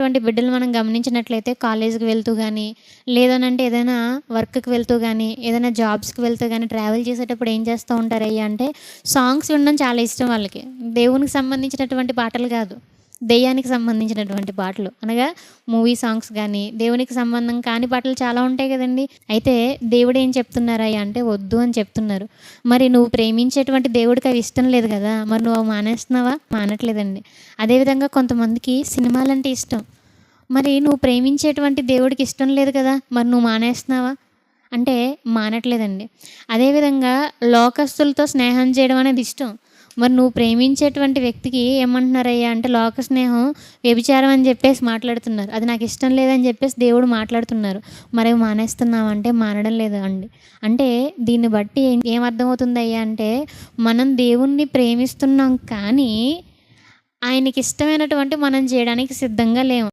అటువంటి బిడ్డలు మనం గమనించినట్లయితే కాలేజీకి వెళ్తూ కానీ లేదనంటే ఏదైనా వర్క్కి వెళ్తూ కానీ ఏదైనా జాబ్స్కి వెళ్తూ కానీ ట్రావెల్ చేసేటప్పుడు ఏం చేస్తూ ఉంటారయ్యా అంటే సాంగ్స్ వినడం చాలా ఇష్టం వాళ్ళకి. దేవునికి సంబంధించినటువంటి పాటలు కాదు. దెయ్యానికి సంబంధించినటువంటి పాటలు. అనగా మూవీ సాంగ్స్ కానీ దేవునికి సంబంధం కాని పాటలు చాలా ఉంటాయి కదండి. అయితే దేవుడు ఏం చెప్తున్నారయ్యా అంటే వద్దు అని చెప్తున్నారు. మరి నువ్వు ప్రేమించేటువంటి దేవుడికి అవి ఇష్టం లేదు కదా మరి నువ్వు మానేస్తున్నావా? మానట్లేదండి. అదేవిధంగా కొంతమందికి సినిమాలంటే ఇష్టం. మరి నువ్వు ప్రేమించేటువంటి దేవుడికి ఇష్టం లేదు కదా మరి నువ్వు మానేస్తున్నావా? అంటే మానట్లేదండి. అదేవిధంగా లోకస్తులతో స్నేహం చేయడం అనేది ఇష్టం. మరి నువ్వు ప్రేమించేటువంటి వ్యక్తికి ఏమంటున్నారయ్యా అంటే లోక స్నేహం వ్యభిచారం అని చెప్పేసి మాట్లాడుతున్నారు. అది నాకు ఇష్టం లేదని చెప్పేసి దేవుడు మాట్లాడుతున్నారు. మరి అవి మానేస్తున్నావంటే మానడం లేదు అండి. అంటే దీన్ని బట్టి ఏం అయ్యా అంటే మనం దేవుణ్ణి ప్రేమిస్తున్నాం కానీ ఆయనకి ఇష్టమైనటువంటి మనం చేయడానికి సిద్ధంగా లేము.